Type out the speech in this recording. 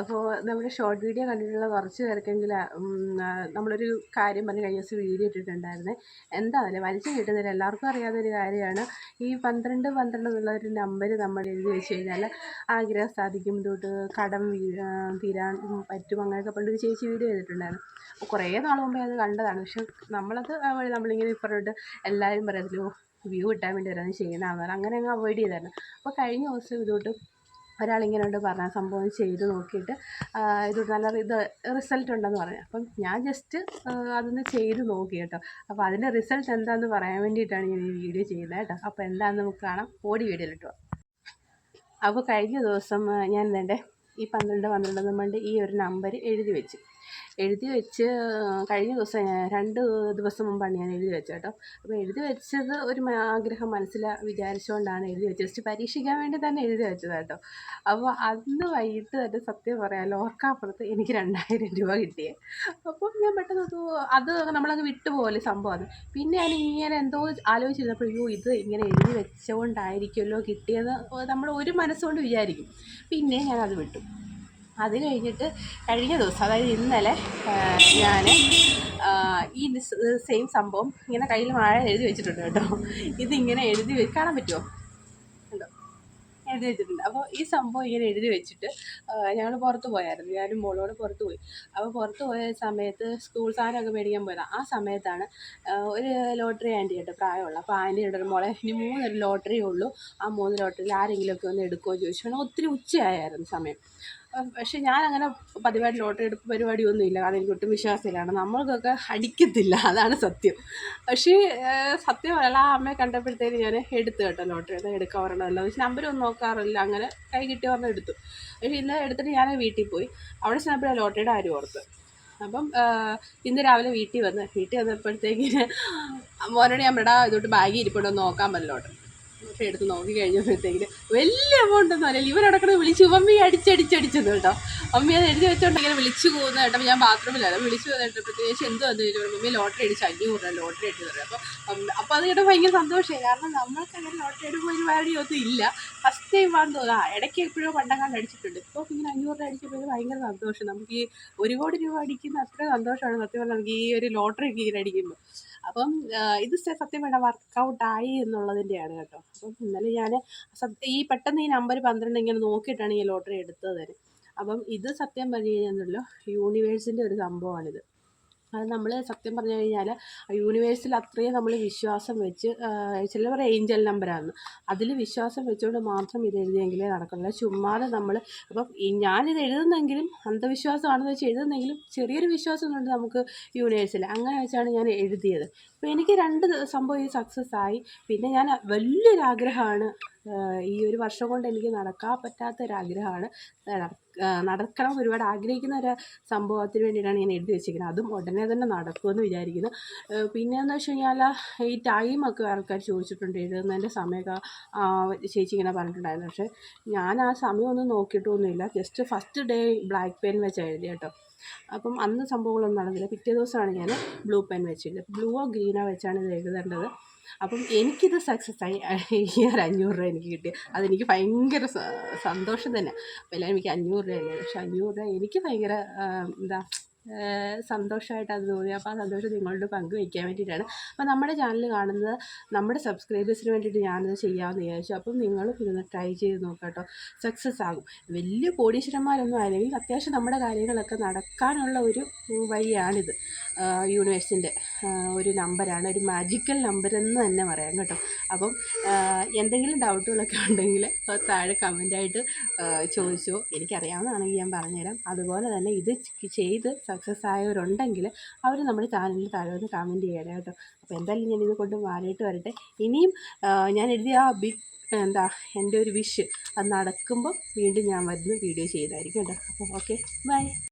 അപ്പോൾ നമ്മുടെ short video കണ്ടിട്ടുള്ള കുറച്ച് പേർക്കെങ്കിലും നമ്മളൊരു കാര്യം പറഞ്ഞ് കഴിഞ്ഞ ദിവസം വീഡിയോ ഇട്ടിട്ടുണ്ടായിരുന്നേ. എന്താണല്ലേ വലിച്ചു കിട്ടുന്നില്ല. എല്ലാവർക്കും അറിയാവുന്ന ഒരു കാര്യമാണ്. ഈ പന്ത്രണ്ട് പന്ത്രണ്ട് എന്നുള്ള ഒരു നമ്പർ നമ്മൾ എഴുതി വെച്ച് കഴിഞ്ഞാൽ ആഗ്രഹം സാധിക്കും. തൊട്ട് കടം തീരാൻ പറ്റും അങ്ങനെയൊക്കെ പണ്ടൊരു ചേച്ചി വീഡിയോ ചെയ്തിട്ടുണ്ടായിരുന്നു. അപ്പോൾ കുറേ നാൾ മുമ്പേ അത് കണ്ടതാണ്. പക്ഷെ നമ്മളത് നമ്മളിങ്ങനെ പറഞ്ഞിട്ട് എല്ലാവരും പറയത്തില്ലോ വ്യൂ കിട്ടാൻ വേണ്ടി ഓരോന്ന് ചെയ്യുന്നതാണ് അങ്ങനെ അങ്ങ് അവോയ്ഡ് ചെയ്തായിരുന്നു. അപ്പോൾ കഴിഞ്ഞ ദിവസം ഇതുകൊണ്ട് ഒരാളിങ്ങനെ ഉണ്ട് പറഞ്ഞ സംഭവം ചെയ്ത് നോക്കിയിട്ട് ഇത് നല്ല ഇത് റിസൾട്ട് ഉണ്ടെന്ന് പറഞ്ഞു. അപ്പം ഞാൻ ജസ്റ്റ് അതൊന്ന് ചെയ്ത് നോക്കി കേട്ടോ. അപ്പോൾ അതിന്റെ റിസൾട്ട് എന്താണെന്ന് പറയാൻ വേണ്ടിയിട്ടാണ് ഞാൻ ഈ വീഡിയോ ചെയ്യുന്നത് കേട്ടോ. അപ്പോൾ എന്താണെന്ന് നമുക്ക് കാണാം. ഓടി വീഡിയോയിലിട്ടോ അപ്പോൾ കഴിഞ്ഞ ദിവസം ഞാൻ എന്റെ ഈ പന്ത്രണ്ട് പന്ത്രണ്ട് എന്നും ഈ ഒരു നമ്പർ എഴുതി വെച്ച്. എഴുതി വെച്ച് കഴിഞ്ഞ ദിവസം രണ്ട് ദിവസം മുമ്പാണ് ഞാൻ എഴുതി വെച്ചത് കേട്ടോ. അപ്പോൾ എഴുതി വെച്ചത് ഒരു ആഗ്രഹം മനസ്സിൽ വിചാരിച്ചുകൊണ്ടാണ് എഴുതി വെച്ചത്. ജസ്റ്റ് പരീക്ഷിക്കാൻ വേണ്ടി തന്നെ എഴുതി വെച്ചത് കേട്ടോ. അപ്പോൾ അന്ന് വൈകിട്ട് തന്നെ സത്യം പറയാമല്ലോ ഓർക്കാപ്പുറത്ത് എനിക്ക് രണ്ടായിരം രൂപ കിട്ടിയേ. അപ്പോൾ ഞാൻ പെട്ടെന്ന് അത് നമ്മളങ്ങ് വിട്ടുപോലെ സംഭവമാണ് പിന്നെ ഞാൻ ഇങ്ങനെ എന്തോ ആലോചിച്ചിരുന്നപ്പോൾ അയ്യോ ഇത് ഇങ്ങനെ എഴുതി വെച്ചുകൊണ്ടായിരിക്കുമല്ലോ കിട്ടിയത്. നമ്മൾ ഒരു മനസ്സുകൊണ്ട് വിചാരിക്കും. പിന്നെ ഞാനത് വിട്ടു. അത് കഴിഞ്ഞിട്ട് കഴിഞ്ഞ ദിവസം അതായത് ഇന്നലെ ഞാൻ ഈ സെയിം സംഭവം ഇങ്ങനെ കയ്യിൽ മഴ എഴുതി വെച്ചിട്ടുണ്ട് കേട്ടോ. ഇതിങ്ങനെ എഴുതി കാണാൻ പറ്റുമോ ഉണ്ടോ? എഴുതി വെച്ചിട്ടുണ്ട്. അപ്പോൾ ഈ സംഭവം ഇങ്ങനെ എഴുതി വെച്ചിട്ട് ഞങ്ങൾ പുറത്ത് പോയായിരുന്നു. ഞാനും മോളോട് പുറത്ത് പോയി. അപ്പോൾ പുറത്ത് പോയ സമയത്ത് സ്കൂൾ സാധനമൊക്കെ മേടിക്കാൻ പോയതാണ് ആ സമയത്താണ് ഒരു ലോട്ടറി ആന്റി കേട്ടോ പ്രായമുള്ള. അപ്പോൾ ആന്റിയുടെ ഒരു മോളെ ഇനി മൂന്ന് ലോട്ടറിയേ ഉള്ളൂ. ആ മൂന്ന് ലോട്ടറിയിൽ ആരെങ്കിലുമൊക്കെ ഒന്ന് എടുക്കുമോ ചോദിച്ചു. ഒത്തിരി ഉച്ചയായിരുന്നു സമയം. പക്ഷേ ഞാൻ അങ്ങനെ പതിവായിട്ട് ലോട്ടറി എടുപ്പ് പരിപാടിയൊന്നുമില്ല. കാരണം എനിക്ക് ഒട്ടും വിശ്വാസമില്ലാണ് നമ്മൾക്കൊക്കെ അടിക്കത്തില്ല. അതാണ് സത്യം. പക്ഷേ സത്യമല്ല ആ അമ്മയെ കണ്ടപ്പോഴത്തേക്ക് ഞാൻ എടുത്തു കേട്ടോ ലോട്ടറി. അത് എടുക്കാൻ പറയണമല്ലോ പക്ഷേ നമ്പരൊന്നും നോക്കാറില്ല. അങ്ങനെ കൈ കിട്ടി പറഞ്ഞാൽ എടുത്തു. പക്ഷേ ഇന്ന് എടുത്തിട്ട് ഞാൻ വീട്ടിൽ പോയി. അവിടെ ചെന്നപ്പോഴാണ് ലോട്ടറിയുടെ ആരും ഓർത്ത്. അപ്പം ഇന്ന് രാവിലെ വീട്ടിൽ വന്ന് വീട്ടിൽ വന്നപ്പോഴത്തേക്കിന് മോനോട് ഞാൻ ഇവിടെ ഇതോട്ട് ബാഗിൽ ഇരിപ്പുണ്ടോ നോക്കാൻ പറ്റില്ല ലോട്ടറി. പക്ഷേ എടുത്ത് നോക്കി കഴിഞ്ഞപ്പോഴത്തേക്കിന് വലിയ എമൗണ്ട് ഒന്നും അല്ലെങ്കിൽ ഇവരടക്കണത് വിളിച്ച് മമ്മി അടിച്ചടിച്ചടിച്ചെന്ന് കേട്ടോ. അമ്മി അത് എഴുതി വെച്ചോണ്ട് ഇങ്ങനെ വിളിച്ചു പോകുന്ന കേട്ടോ. ഞാൻ ബാത്റൂമിലായിരുന്നു വിളിച്ചു വന്നിട്ടപ്പോഴത്തേക്ക് എന്ത് വന്നു? മമ്മി ലോട്ടറി അടിച്ച് അഞ്ഞൂറ് ലോട്ടറി അടിച്ചു തരാം. അപ്പോൾ അപ്പോൾ അത് കേട്ടോ ഭയങ്കര സന്തോഷമായി. കാരണം നമ്മൾക്ക് അങ്ങനെ ലോട്ടറി എടുക്കുമ്പോൾ ഒരു പരിപാടിയൊന്നും ഇല്ല. ഫസ്റ്റ് ടൈം വന്നു തോന്നാ ഇടയ്ക്ക് എപ്പോഴും പണ്ടങ്ങാണ്ട് അടിച്ചിട്ടുണ്ട്. ഇപ്പോൾ ഇങ്ങനെ അഞ്ഞൂറ് രൂപ അടിച്ചപ്പോൾ ഭയങ്കര സന്തോഷം. നമുക്ക് ഈ ഒരു കോടി രൂപ അടിക്കുന്ന അത്ര സന്തോഷമാണ്. സത്യം പറഞ്ഞാൽ നമുക്ക് ഈ ഒരു ലോട്ടറി ഒക്കെ ഇങ്ങനെ അടിക്കുമ്പോൾ അപ്പം ഇത് സത്യം വേണ്ട വർക്കൗട്ടായി എന്നുള്ളതിന്റെയാണ് കേട്ടോ. അപ്പം ഇന്നലെ ഞാൻ ഈ പെട്ടെന്ന് ഈ നമ്പർ പന്ത്രണ്ട് ഇങ്ങനെ നോക്കിയിട്ടാണ് ഈ ലോട്ടറി എടുത്തത്. തന്നെ അപ്പം ഇത് സത്യം പറഞ്ഞു കഴിഞ്ഞാൽ യൂണിവേഴ്സിന്റെ ഒരു സംഭവമാണിത്. അത് നമ്മൾ സത്യം പറഞ്ഞു കഴിഞ്ഞാൽ യൂണിവേഴ്സിൽ അത്രയും നമ്മൾ വിശ്വാസം വെച്ച് ചിലവർ ഏഞ്ചൽ നമ്പറാണ് അതിൽ വിശ്വാസം വെച്ചുകൊണ്ട് മാത്രം ഇത് എഴുതിയെങ്കിലേ നടക്കുള്ളൂ. ചുമ്മാതെ നമ്മൾ അപ്പം ഞാനിത് എഴുതുന്നെങ്കിലും അന്ധവിശ്വാസമാണെന്ന് വെച്ച് എഴുതുന്നെങ്കിലും ചെറിയൊരു വിശ്വാസം ഉണ്ട് നമുക്ക് യൂണിവേഴ്സിൽ അങ്ങനെ വെച്ചാണ് ഞാൻ എഴുതിയത്. അപ്പോൾ എനിക്ക് രണ്ട് സംഭവം ഈ സക്സസ് ആയി. പിന്നെ ഞാൻ വലിയൊരാഗ്രഹമാണ് ഈ ഒരു വർഷം കൊണ്ട് എനിക്ക് നടക്കാൻ പറ്റാത്ത ഒരാഗ്രഹമാണ് നടക്കണം ഒരുപാട് ആഗ്രഹിക്കുന്ന ഒരു സംഭവത്തിന് വേണ്ടിയിട്ടാണ് ഞാൻ എഴുതി വെച്ചിരിക്കുന്നത്. അതും ഉടനെ തന്നെ നടക്കുമെന്ന് വിചാരിക്കുന്നു. പിന്നെയെന്ന് വെച്ച് കഴിഞ്ഞാൽ ഈ ടൈമൊക്കെ ആൾക്കാർ ചോദിച്ചിട്ടുണ്ട് എഴുതുന്നതിന്റെ സമയമൊക്കെ ചേച്ചി ഇങ്ങനെ പറഞ്ഞിട്ടുണ്ടായിരുന്നു. പക്ഷേ ഞാൻ ആ സമയമൊന്നും നോക്കിയിട്ടൊന്നുമില്ല. Just first day black pen വെച്ച് എഴുതി കേട്ടോ. അപ്പം അന്ന് സംഭവങ്ങളൊന്നും നടന്നില്ല. പിറ്റേ ദിവസമാണ് ഞാൻ ബ്ലൂ പെൻ വെച്ചില്ല ബ്ലൂവോ ഗ്രീനോ വെച്ചാണ് ഇത് എഴുതേണ്ടത്. അപ്പം എനിക്കിത് സക്സസ് ആയി. ഈ ഒരു അഞ്ഞൂറ് രൂപ എനിക്ക് കിട്ടി. അതെനിക്ക് ഭയങ്കര സന്തോഷം തന്നെ. അപ്പോൾ എല്ലാവരും എനിക്ക് അഞ്ഞൂറ് രൂപയല്ലേ പക്ഷെ അഞ്ഞൂറ് രൂപ എനിക്ക് ഭയങ്കര എന്താ സന്തോഷമായിട്ട് അത് തോന്നി. അപ്പോൾ ആ സന്തോഷം നിങ്ങളോട് പങ്കുവയ്ക്കാൻ വേണ്ടിയിട്ടാണ്. അപ്പോൾ നമ്മുടെ ചാനൽ കാണുന്നത് നമ്മുടെ സബ്സ്ക്രൈബേഴ്സിന് വേണ്ടിയിട്ട് ഞാനത് ചെയ്യാമെന്ന് വിചാരിച്ചു. അപ്പം നിങ്ങളും ഇതൊന്ന് ട്രൈ ചെയ്ത് നോക്കാം കേട്ടോ സക്സസ് ആകും. വലിയ കോടീശ്വരന്മാരൊന്നും ആയില്ലെങ്കിൽ അത്യാവശ്യം നമ്മുടെ കാര്യങ്ങളൊക്കെ നടക്കാനുള്ള ഒരു വഴിയാണിത്. യൂണിവേഴ്സിന്റെ ഒരു നമ്പറാണ് ഒരു മാജിക്കൽ നമ്പർ എന്ന് തന്നെ പറയാം കേട്ടോ. അപ്പം എന്തെങ്കിലും ഡൗട്ടുകളൊക്കെ ഉണ്ടെങ്കിൽ താഴെ കമന്റായിട്ട് ചോദിച്ചോ. എനിക്കറിയാവുന്നതാണെങ്കിൽ ഞാൻ പറഞ്ഞുതരാം. അതുപോലെ തന്നെ ഇത് ചെയ്ത് സക്സസ് ആയവരുണ്ടെങ്കിൽ അവർ നമ്മുടെ ചാനലിൽ താഴെ വന്ന് കമന്റ് ചെയ്യണം കേട്ടോ. അപ്പോൾ എന്തായാലും ഞാനിത് കൊണ്ട് മാറിയിട്ട് വരട്ടെ. ഇനിയും ഞാൻ എഴുതിയ ആ ബിഗ് എന്താ എന്റെ ഒരു വിഷ് അത് നടക്കുമ്പോൾ വീണ്ടും ഞാൻ വരുന്ന വീഡിയോ ചെയ്തായിരിക്കും കേട്ടോ. അപ്പോൾ ഓക്കെ ബൈ